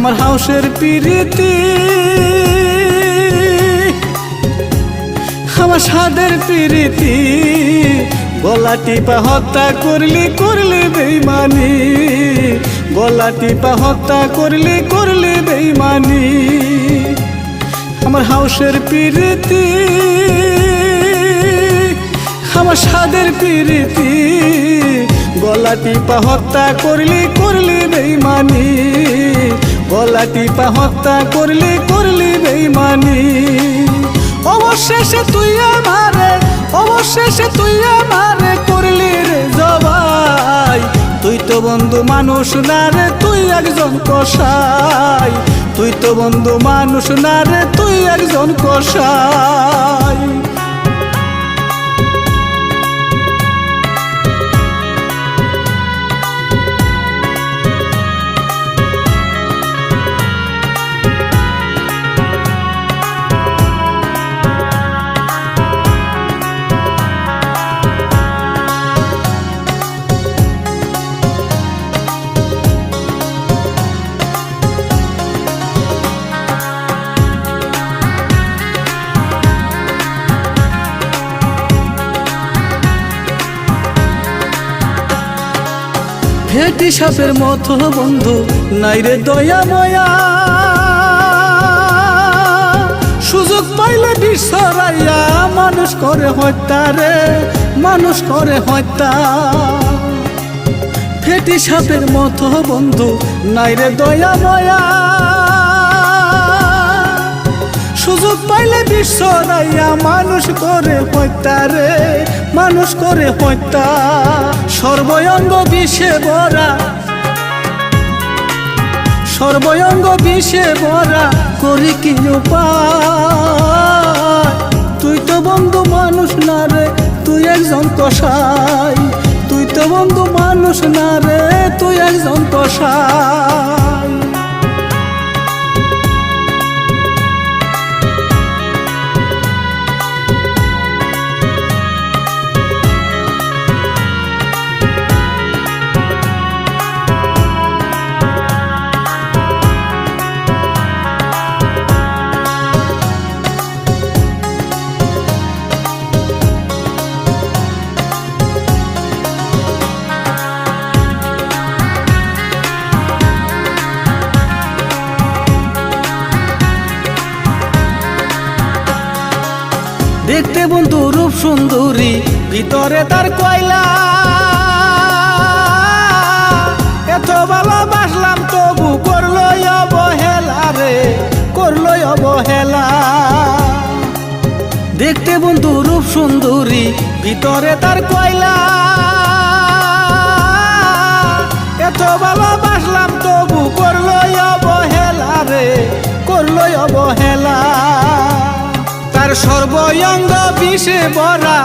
আমার হাউসের পিরিতি। আমার সাদের পিরিতি। গলা টিপা হত্যা করলি করলি বেইমানি। গলা টিপা হত্যা করলি করলি বেইমানি। আমার হাউসের পিরিতি। আমার সাদের পিরিতি। গলা টিপা হত্যা করলি করলি বেইমানি। গলা টিপা হত্যা করলি করলি বেইমানি। অবশেষে তুই আমারে, অবশেষে তুই আমারে করলি রে জবাই। তুই তো বন্ধু মানুষ না রে, তুই একজন কষাই তুই তো বন্ধু মানুষ না রে, তুই একজন কষাই ভেটি সাপের মতো বন্ধু, নাই রে দয়া ময়া। সুযোগ পাইলে বিশ্বরাইয়া মানুষ করে হত্যা রে, মানুষ করে হত্যা। ফেটি সাপের মতো বন্ধু, নাই রে দয়া ময়া। সুযোগ পাইলে বিশ্ব বিশ্বরাইয়া মানুষ করে হত্যা রে, মানুষ করে হত্যা। সর্বয়ঙ্গ বিষে ভরা, সর্বয়ঙ্গ বিষে ভরা করি কি তুই তো বন্ধু মানুষ না রে, তুই একজন কষাই তুই তো বন্ধু মানুষ না রে, তুই একজন কষাই দেখতে বন্ধু রূপ সুন্দরী, ভিতরে তার কয়লা। এত ভালোবাসলাম তবু করল অবহেলা রে করল অবহেলা। দেখতে বন্ধু রূপ সুন্দরী, ভিতরে তার কয়লা। এত ভালোবাসলাম তার সর্বয়ঙ্গ বিষে ভরা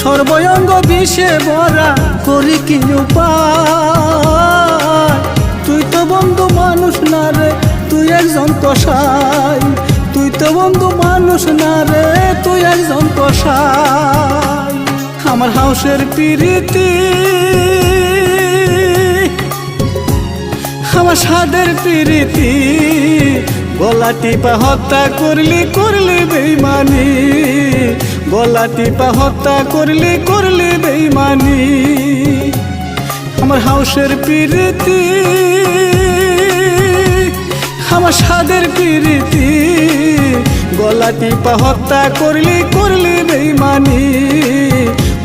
সর্বয়ঙ্গ বিষে ভরা করি কি তুই তো বন্ধু মানুষ না রে, তুই একজন কষাই তুই তো বন্ধু মানুষ না রে, তুই একজন কষাই আমার হাউসের পিরিতি, আমার সাদের পিরিতি গলা টিপা হত্যা করলি করলি বেইমানি। গলা টিপা হত্যা করলি করলি বেইমানি। আমার হাউসের পিরিতি, আমার সাদের পিরিতি। গলা টিপা হত্যা করলি করলি বেইমানি।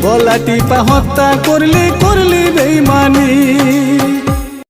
গলা টিপা হত্যা করলি করলি বেইমানি।